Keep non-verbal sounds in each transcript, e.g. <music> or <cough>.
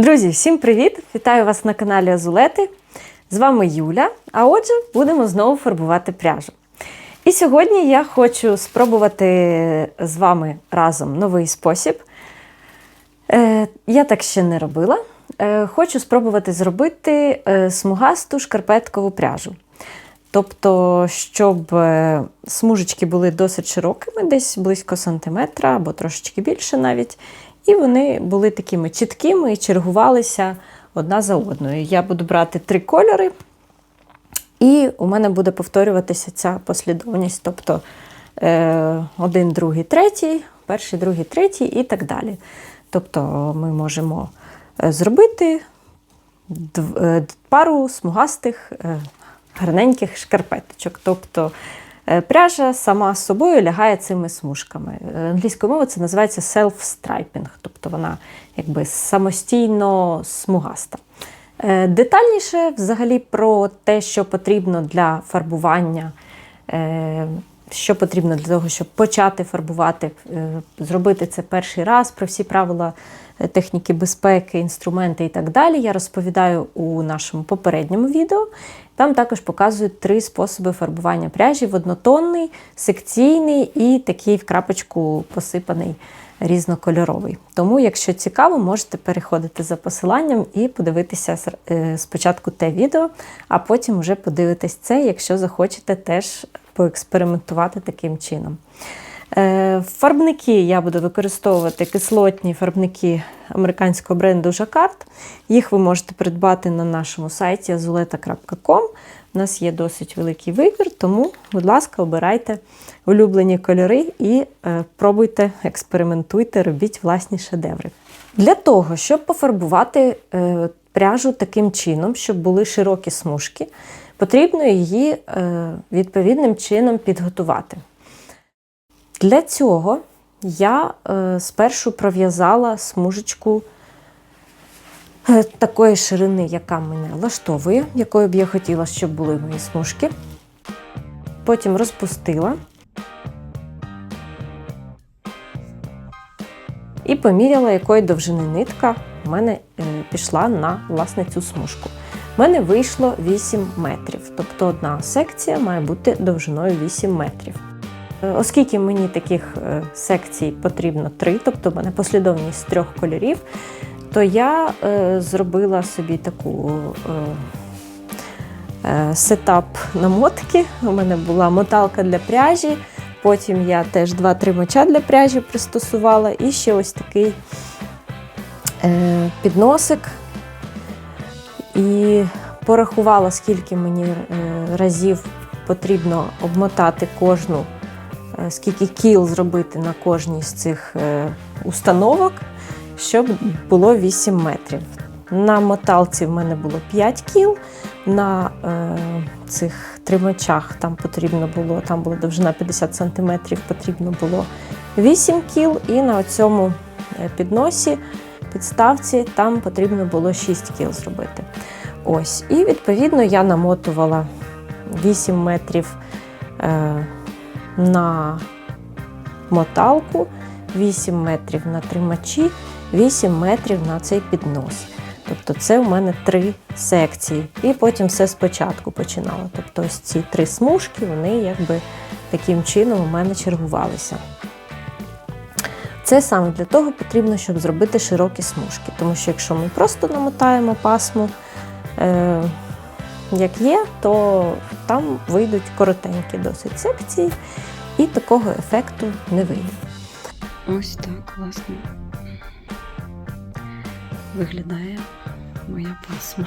Друзі, всім привіт! Вітаю вас на каналі Азулети. З вами Юля. А отже, будемо знову фарбувати пряжу. І сьогодні я хочу спробувати з вами разом новий спосіб. Е, я так ще не робила. Е, хочу спробувати зробити е, смугасту шкарпеткову пряжу. Тобто, щоб смужечки були досить широкими, десь близько сантиметра або трошечки більше навіть. І вони були такими чіткими і чергувалися одна за одною. Я буду брати три кольори, і у мене буде повторюватися ця послідовність. Тобто е, один, другий, третій, перший, другий, третій і так далі. Тобто ми можемо е, зробити е, пару смугастих гарненьких шкарпеточок. Тобто пряжа сама з собою лягає цими смужками. Е, Англійською мовою це називається self-striping, тобто вона якби самостійно смугаста. Е, Детальніше взагалі про те, що потрібно для фарбування, е, що потрібно для того, щоб почати фарбувати, е, зробити це перший раз, про всі правила е, техніки безпеки, інструменти і так далі, я розповідаю у нашому попередньому відео. Там також показують три способи фарбування пряжі: однотонний, секційний і такий в крапочку посипаний різнокольоровий. Тому, якщо цікаво, можете переходити за посиланням і подивитися е, спочатку те відео, а потім вже подивитись це, якщо захочете теж поекспериментувати таким чином. Е, Фарбники я буду використовувати кислотні фарбники американського бренду Жакард. Їх ви можете придбати на нашому сайті azuleta.com. У нас є досить великий вибір, тому, будь ласка, обирайте улюблені кольори і е, пробуйте, експериментуйте, робіть власні шедеври. Для того, щоб пофарбувати е, пряжу таким чином, щоб були широкі смужки, потрібно її е, відповідним чином підготувати. Для цього я е, спершу пров'язала смужечку е, такої ширини, яка мене влаштовує, якою б я хотіла, щоб були мої смужки. Потім розпустила і поміряла, якої довжини нитка в мене пішла на власне цю смужку. У мене вийшло 8 метрів, тобто одна секція має бути довжиною 8 метрів. Е, Оскільки мені таких е, секцій потрібно три, тобто в мене послідовність трьох кольорів, то я е, зробила собі таку сетап намотки. У мене була моталка для пряжі, потім я теж два тримача для пряжі пристосувала, і ще ось такий підносик. І порахувала, скільки мені е, разів потрібно обмотати кожну е, скільки кіл зробити на кожній з цих е, установок, щоб було 8 метрів. На моталці в мене було 5 кіл, на е, цих тримачах там потрібно було, там була довжина 50 см, потрібно було 8 кіл, і на цьому підносі, підставці, там потрібно було 6 кіл зробити. Ось, і відповідно я намотувала 8 метрів. Е, на моталку, 8 метрів на тримачі, 8 метрів на цей піднос. Тобто це у мене три секції. І потім все спочатку починала. Тобто ось ці три смужки, вони якби таким чином у мене чергувалися. Це саме для того потрібно, щоб зробити широкі смужки. Тому що якщо ми просто намотаємо пасму, е, як є, то там вийдуть коротенькі досить секції, і такого ефекту не вийде. Ось так, власне, виглядає моя пасма.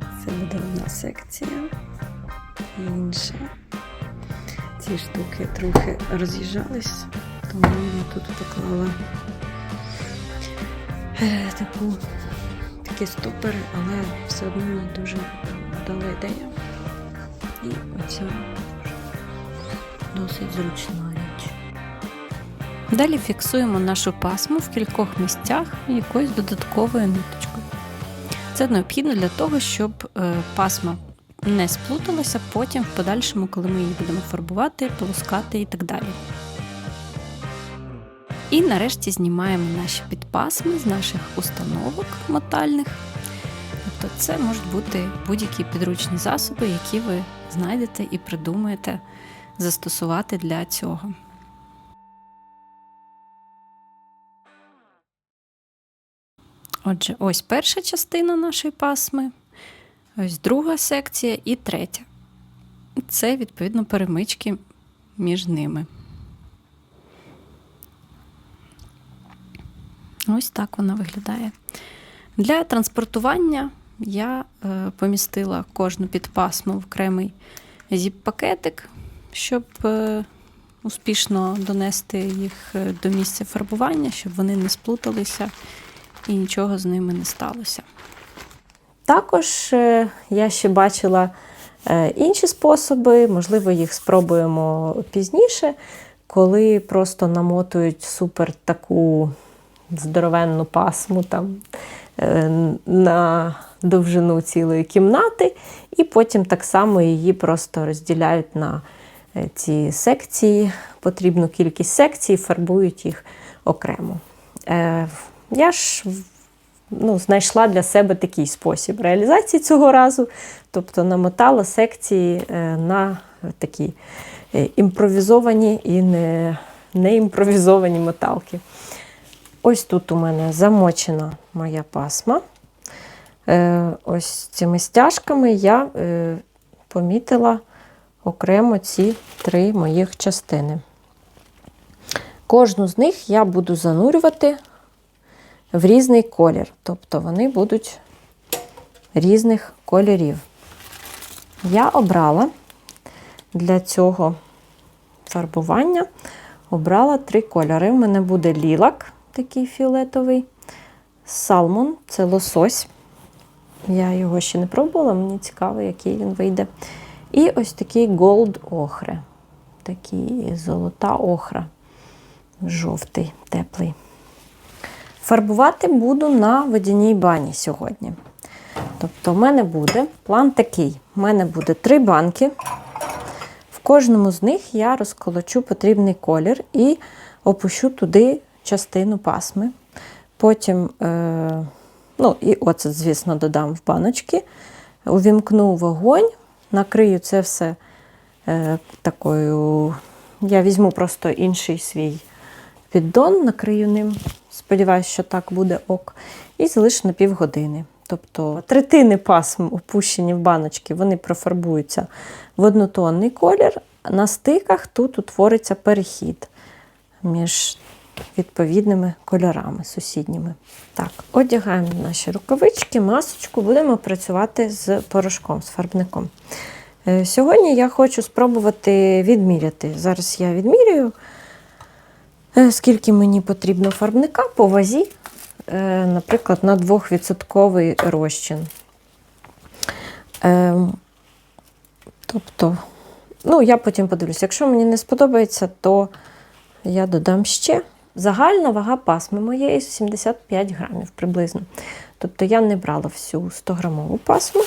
Це буде одна секція інша. Ці штуки трохи роз'їжджались, тому я тут поклала е, таку, такі стопери, але все одно не дуже вдала ідея. І оця досить зручна річ. Далі фіксуємо нашу пасму в кількох місцях якоюсь додатковою ниточкою. Це необхідно для того, щоб е, пасма не сплуталася потім в подальшому, коли ми її будемо фарбувати, полоскати і так далі. І нарешті знімаємо наші підпасми з наших установок мотальних. Тобто це можуть бути будь-які підручні засоби, які ви знайдете і придумаєте застосувати для цього. Отже, ось перша частина нашої пасми, ось друга секція і третя. Це, відповідно, перемички між ними. Ось так вона виглядає. Для транспортування я е, помістила кожну підпасму в окремий зіп-пакетик, щоб е, успішно донести їх е, до місця фарбування, щоб вони не сплуталися і нічого з ними не сталося. Також я ще бачила інші способи, можливо, їх спробуємо пізніше, коли просто намотують супер таку здоровенну пасму там, е, на довжину цілої кімнати, і потім так само її просто розділяють на е, ці секції, потрібну кількість секцій, фарбують їх окремо. Е, Я ж ну, знайшла для себе такий спосіб реалізації цього разу, тобто намотала секції на такі імпровізовані і не, не імпровізовані моталки. Ось тут у мене замочена моя пасма. Е, Ось цими стяжками я е, помітила окремо ці три моїх частини. Кожну з них я буду занурювати в різний колір. Тобто вони будуть різних кольорів. Я обрала для цього фарбування обрала три кольори. У мене буде лілак, такий фіолетовий, салмон це лосось. Я його ще не пробувала, мені цікаво, який він вийде. І ось такий голд охре. Такий золота охра. Жовтий, теплий. Фарбувати буду на водяній бані сьогодні. Тобто, в мене буде план такий: У мене буде три банки. В кожному з них я розколочу потрібний колір і опущу туди частину пасми. Потім, е, ну і оцет, звісно, додам в баночки, увімкну вогонь, накрию це все е, такою. Я візьму просто інший свій піддон, накрию ним. Сподіваюсь, що так буде ок. І залишу на півгодини. Тобто третини пасм, опущені в баночки, вони профарбуються в однотонний колір. На стиках тут утвориться перехід між відповідними кольорами сусідніми. Так, одягаємо наші рукавички, масочку, будемо працювати з порошком, з фарбником. Е, Сьогодні я хочу спробувати відміряти. Зараз я відмірюю. Е, Скільки мені потрібно фарбника по вазі, е, наприклад, на 2% розчин. Тобто, ну, я потім подивлюся. Якщо мені не сподобається, то я додам ще. Загальна вага пасми моєї 75 грамів приблизно. Тобто я не брала всю 100-грамову пасму.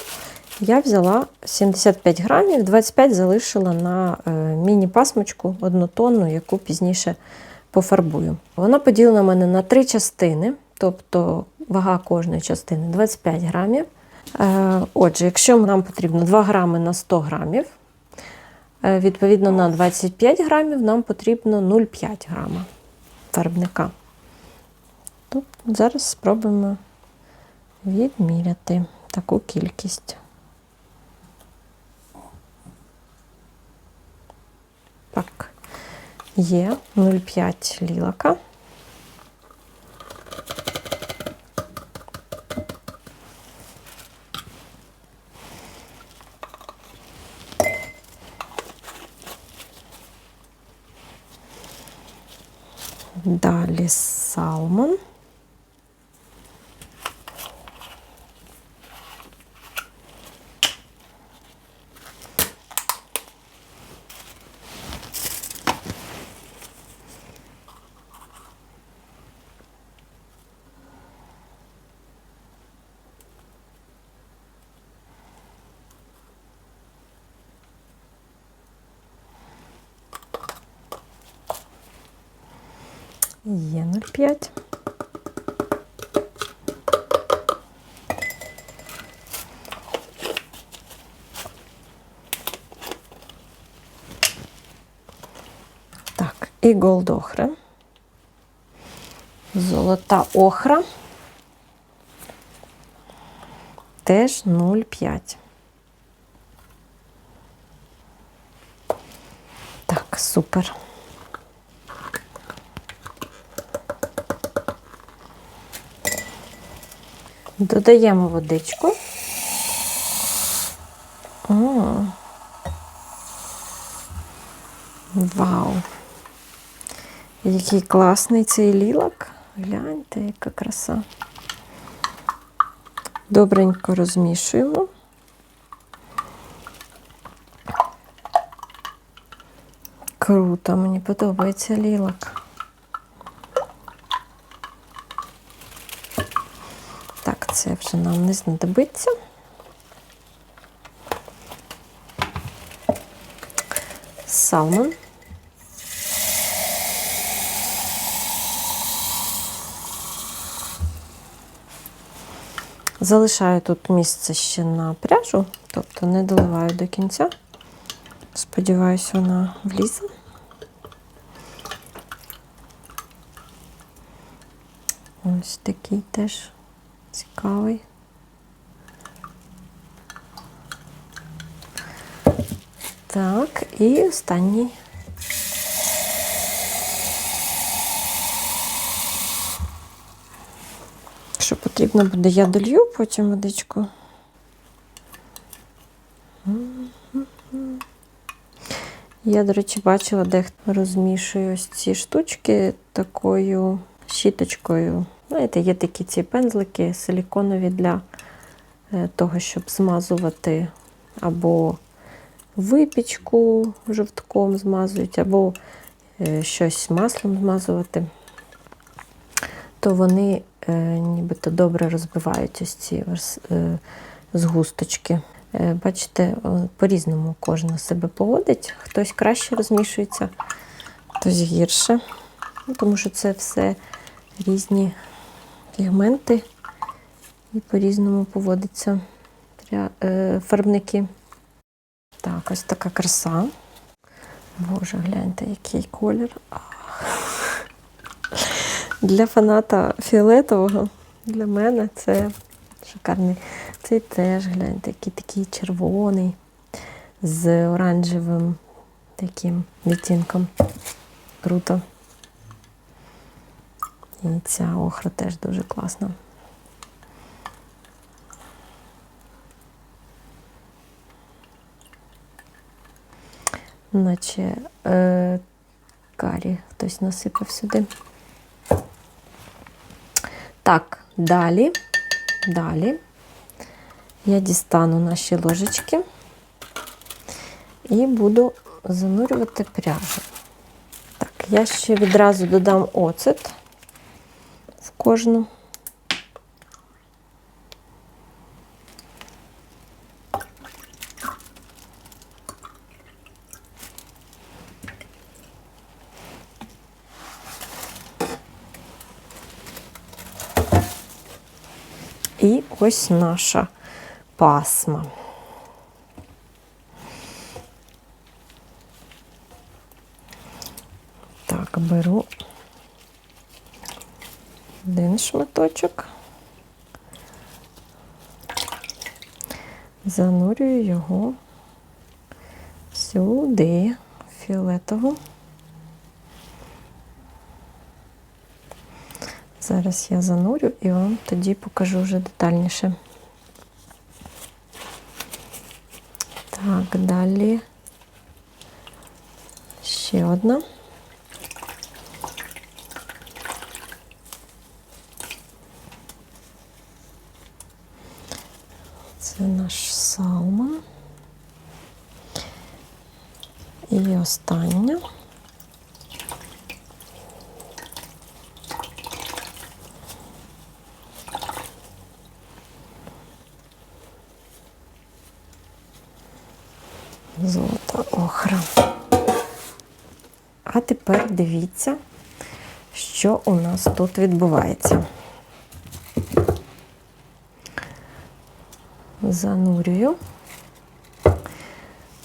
Я взяла 75 грамів, 25 залишила на е, міні-пасмочку однотонну, яку пізніше пофарбую. Вона поділена в мене на три частини, тобто вага кожної частини 25 грамів. Е, Отже, якщо нам потрібно 2 грами на 100 грамів, е, відповідно на 25 грамів нам потрібно 0,5 грама фарбника. Тобто зараз спробуємо відміряти таку кількість. Так, є 0,5 лілака. Далі салмон. Є 0,5. Так, і голд охра. Золота охра. Теж 0,5. Так, супер. Додаємо водичку. О. Вау! Який класний цей лілок. Гляньте, яка краса. Добренько розмішуємо. Круто, мені подобається лілок. Так, це вже нам не знадобиться. Салмон. Залишаю тут місце ще на пряжу, тобто не доливаю до кінця. Сподіваюся, вона влізе. Ось такий теж цікавий. Так, і останній. Що потрібно буде, я долью потім водичку. Я, до речі, бачила, де розмішує ось ці штучки такою щіточкою. Знаєте, є такі ці пензлики силіконові для е, того, щоб змазувати або випічку жовтком змазують, або е, щось маслом змазувати, то вони е, нібито добре розбивають ось ці згусточки. Бачите, по-різному кожен себе поводить. Хтось краще розмішується, хтось гірше. Тому що це все різні пігменти і по-різному поводяться е, фарбники. Так, ось така краса. Боже, гляньте, який колір. Ах. Для фаната фіолетового, для мене це шикарний. Цей теж, гляньте, який такий червоний з оранжевим таким відтінком. Круто. Ця охра теж дуже класна. Наче е, карі хтось насипав сюди. Так, далі, далі я дістану наші ложечки і буду занурювати пряжу. Так, я ще відразу додам оцет кожну. І ось наша пасма. Так, беру шматочок, занурюю його сюди, фіолетову. Зараз я занурю і вам тоді покажу вже детальніше. Так, далі ще одна. Це наш салмон. І остання. Золота охра. А тепер дивіться, що у нас тут відбувається. Занурюю.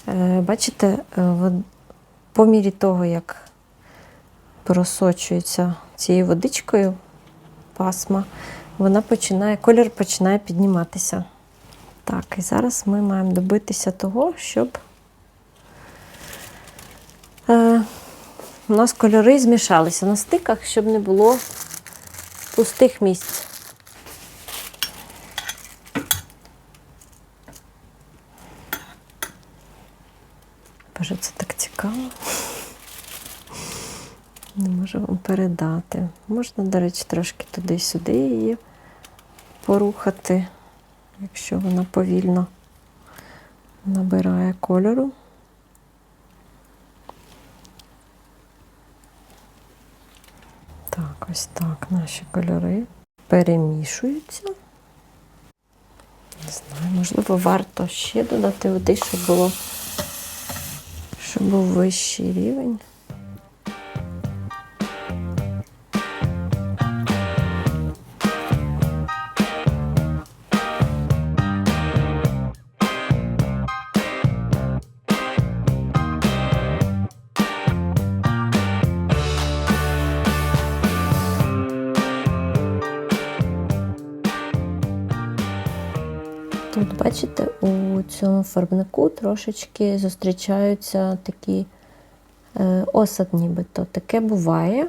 Е, Бачите, е, по мірі того, як просочується цією водичкою пасма, вона починає, колір починає підніматися. Так, і зараз ми маємо добитися того, щоб е, у нас кольори змішалися на стиках, щоб не було пустих місць. Боже, це так цікаво. Не можу вам передати. Можна, до речі, трошки туди-сюди її порухати, якщо вона повільно набирає кольору. Так, ось так наші кольори перемішуються. Не знаю, можливо, варто ще додати води, щоб було, щоб був вищий рівень. Бачите, у цьому фарбнику трошечки зустрічаються такі е, осад, нібито. Таке буває.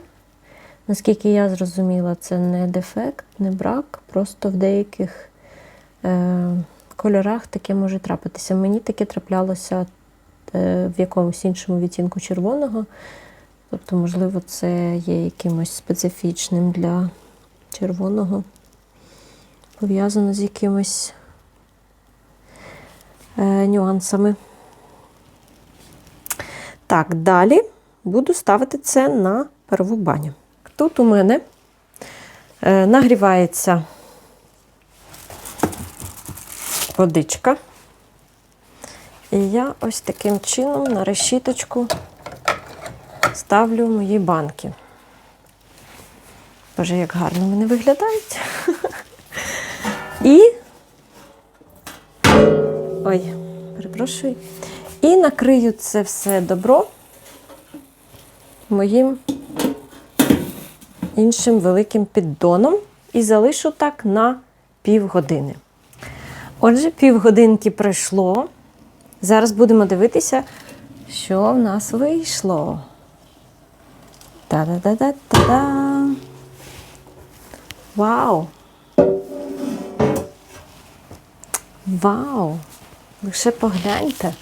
Наскільки я зрозуміла, це не дефект, не брак, просто в деяких е, кольорах таке може трапитися. Мені таке траплялося е, в якомусь іншому відтінку червоного. Тобто, можливо, це є якимось специфічним для червоного, пов'язано з якимось нюансами. Так, далі буду ставити це на парову баню. Тут у мене е, нагрівається водичка. І я ось таким чином на решіточку ставлю мої банки. Боже, як гарно вони виглядають. <laughs> І Ой, перепрошую. І накрию це все добро моїм іншим великим піддоном і залишу так на півгодини. Отже, півгодинки пройшло. Зараз будемо дивитися, що в нас вийшло. Та-да-да-да-та-да! Вау! Вау! Лише погляньте.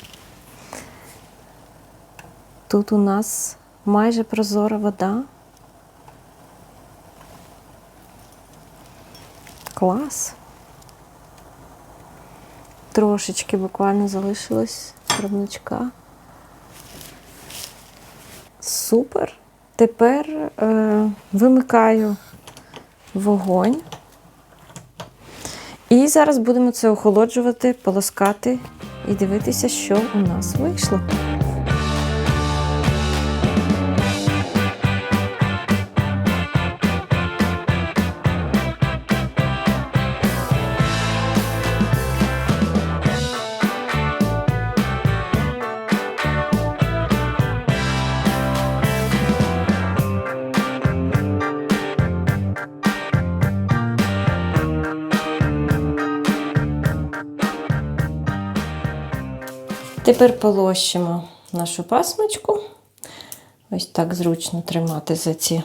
Тут у нас майже прозора вода. Клас. Трошечки буквально залишилось дробничка. Супер. Тепер е, вимикаю вогонь. І зараз будемо це охолоджувати, полоскати і дивитися, що у нас вийшло. Тепер полощимо нашу пасмочку. Ось так зручно тримати за ці.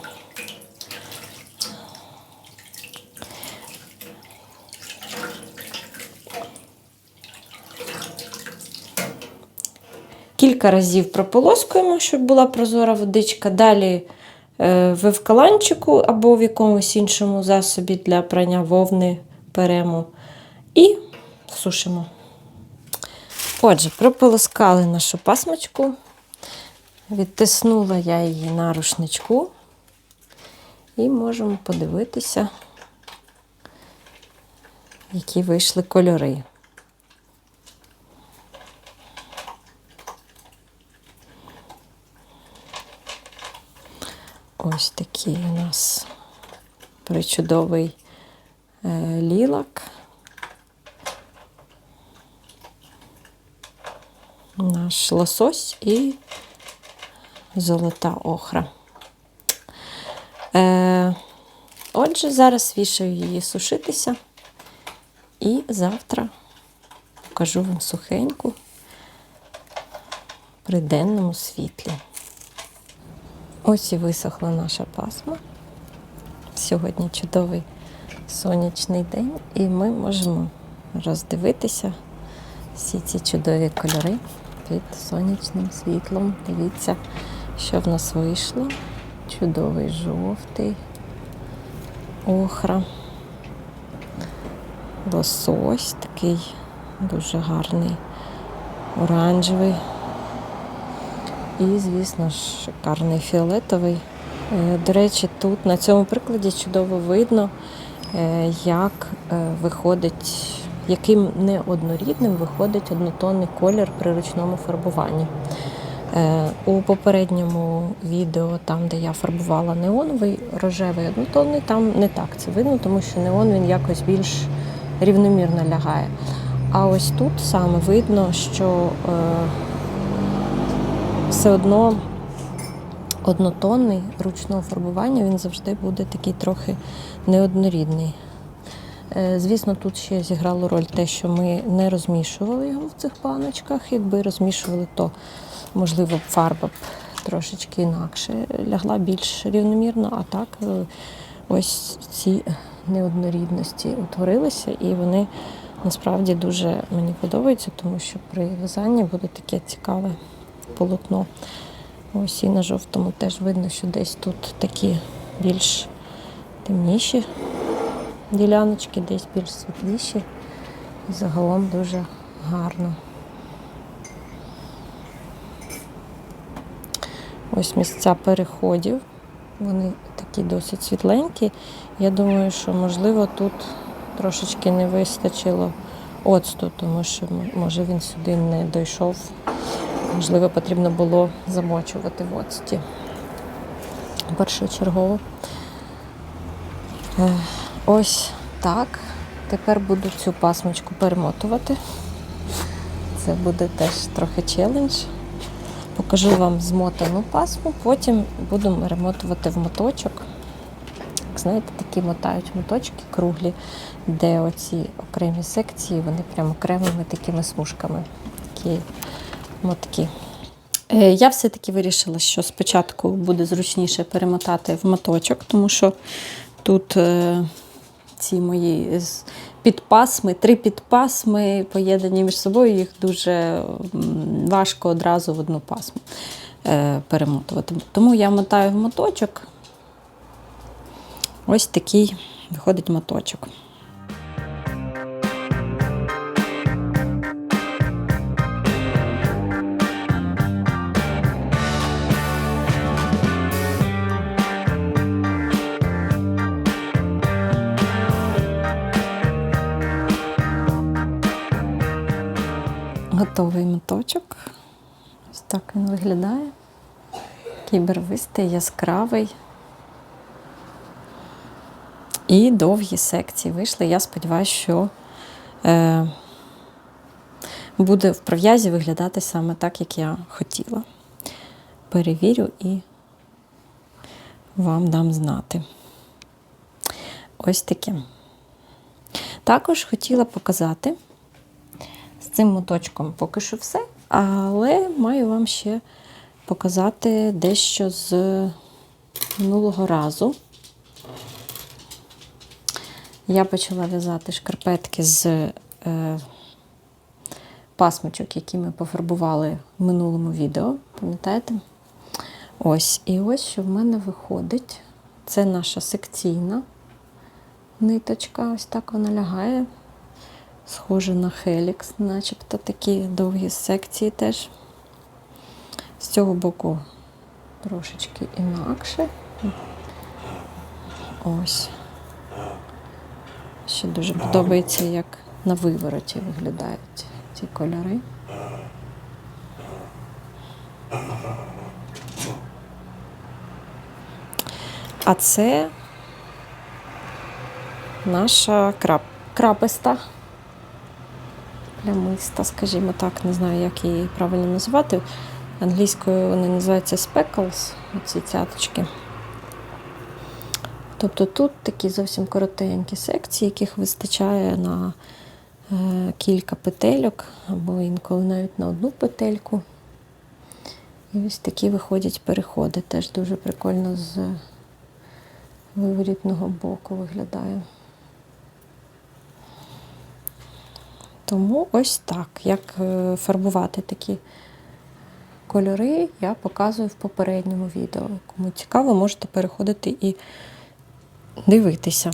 Кілька разів прополоскуємо, щоб була прозора водичка. Далі е, в евкаланчику або в якомусь іншому засобі для прання вовни беремо і сушимо. Отже, прополоскали нашу пасмочку, відтиснула я її на рушничку і можемо подивитися, які вийшли кольори. Ось такий у нас причудовий е, лілак. Наш лосось і золота охра. Е, отже, зараз вішаю її сушитися. І завтра покажу вам сухеньку при денному світлі. Ось і висохла наша пасма. Сьогодні чудовий сонячний день, і ми можемо роздивитися всі ці чудові кольори під сонячним світлом. Дивіться, що в нас вийшло. Чудовий жовтий, охра, лосось такий дуже гарний, оранжевий. І, звісно шикарний фіолетовий. Е, До речі, тут на цьому прикладі чудово видно, е, як е, виходить, яким неоднорідним виходить однотонний колір при ручному фарбуванні. Е, У попередньому відео, там, де я фарбувала неоновий, рожевий однотонний, там не так це видно, тому що неон він якось більш рівномірно лягає. А ось тут саме видно, що е, все одно однотонний ручного фарбування він завжди буде такий трохи неоднорідний. Е, Звісно, тут ще зіграло роль те, що ми не розмішували його в цих баночках. Якби розмішували, то можливо фарба б трошечки інакше лягла більш рівномірно, а так е, ось ці неоднорідності утворилися, і вони насправді дуже мені подобаються, тому що при в'язанні буде таке цікаве полотно. Ось і на жовтому теж видно, що десь тут такі більш темніші діляночки, десь більш світліші. І загалом дуже гарно. Ось місця переходів. Вони такі досить світленькі. Я думаю, що можливо тут трошечки не вистачило оцту, тому що може він сюди не дійшов. Можливо, потрібно було замочувати в оцті першочергово. Ось так. Тепер буду цю пасмочку перемотувати. Це буде теж трохи челендж. Покажу вам змотану пасму, потім буду перемотувати в моточок. Знаєте, такі мотають моточки круглі, де оці окремі секції, вони прямо окремими такими смужками. Такі мотки. Е, Я все-таки вирішила, що спочатку буде зручніше перемотати в моточок, тому що тут е, ці мої підпасми, три підпасми поєднані між собою, їх дуже важко одразу в одну пасму е, перемотувати. Тому я мотаю в моточок. Ось такий виходить моточок. Готовий моточок. Ось так він виглядає. Такий барвистий, яскравий. І довгі секції вийшли. Я сподіваюся, що е, буде в пров'язі виглядати саме так, як я хотіла. Перевірю і вам дам знати. Ось таке. Також хотіла показати цим моточком поки що все, але маю вам ще показати дещо з минулого разу. Я почала в'язати шкарпетки з е, пасмочок, які ми пофарбували в минулому відео. Пам'ятаєте? Ось. І ось що в мене виходить. Це наша секційна ниточка. Ось так вона лягає. Схоже на хелікс, начебто такі довгі секції теж. З цього боку трошечки інакше. Ось. Ще дуже подобається, як на вивороті виглядають ці кольори. А це наша крап... краписта. Плямиста, скажімо так, не знаю, як її правильно називати. Англійською вони називаються speckles, оці цяточки. Тобто тут такі зовсім коротенькі секції, яких вистачає на е, кілька петельок, або інколи навіть на одну петельку. І ось такі виходять переходи. Теж дуже прикольно з виворітного боку виглядає. Тому ось так. Як е, фарбувати такі кольори, я показую в попередньому відео. Кому цікаво, можете переходити і дивитися.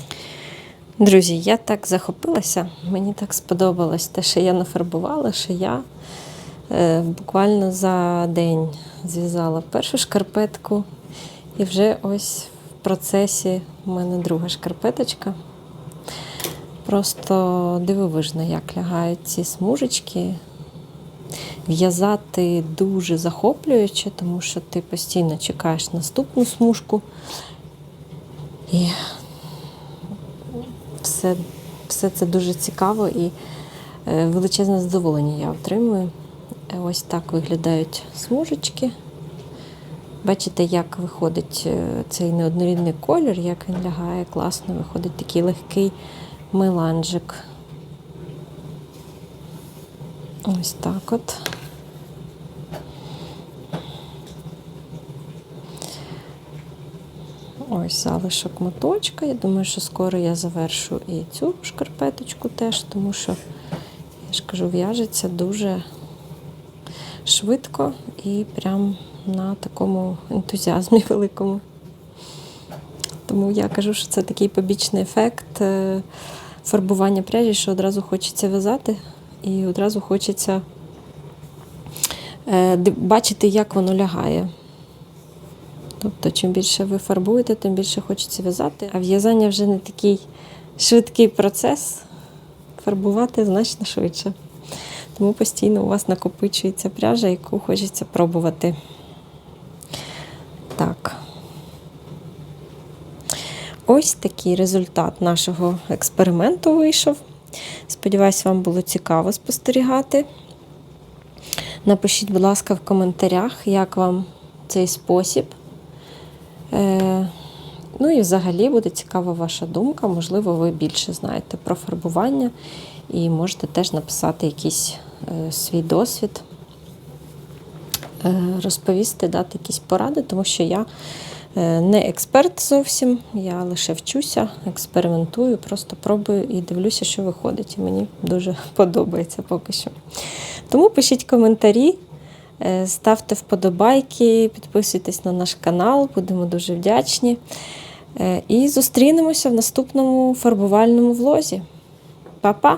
Друзі, я так захопилася, мені так сподобалось те, що я нафарбувала, що я е, буквально за день зв'язала першу шкарпетку, і вже ось в процесі у мене друга шкарпеточка. Просто дивовижно, як лягають ці смужечки. В'язати дуже захоплююче, тому що ти постійно чекаєш наступну смужку. І все, все це дуже цікаво і е, величезне задоволення я отримую. Ось так виглядають смужечки. Бачите, як виходить е, цей неоднорідний колір, як він лягає класно, виходить такий легкий меланжик. Ось так от. Ось залишок моточка. Я думаю, що скоро я завершу і цю шкарпеточку теж, тому що, я ж кажу, в'яжеться дуже швидко і прям на такому ентузіазмі <laughs> великому. Тому я кажу, що це такий побічний ефект е, фарбування пряжі, що одразу хочеться в'язати і одразу хочеться е, бачити, як воно лягає. Тобто, чим більше ви фарбуєте, тим більше хочеться в'язати. А в'язання вже не такий швидкий процес. Фарбувати значно швидше. Тому постійно у вас накопичується пряжа, яку хочеться пробувати. Так. Ось такий результат нашого експерименту вийшов. Сподіваюсь, вам було цікаво спостерігати. Напишіть, будь ласка, в коментарях, як вам цей спосіб. Е, ну і взагалі буде цікава ваша думка. Можливо, ви більше знаєте про фарбування і можете теж написати якийсь е, свій досвід, е, розповісти, дати якісь поради, тому що я не експерт зовсім, я лише вчуся, експериментую, просто пробую і дивлюся, що виходить. І мені дуже <laughs> подобається поки що. Тому пишіть коментарі. Е, Ставте вподобайки, підписуйтесь на наш канал, будемо дуже вдячні. Е, І зустрінемося в наступному фарбувальному влозі. Па-па!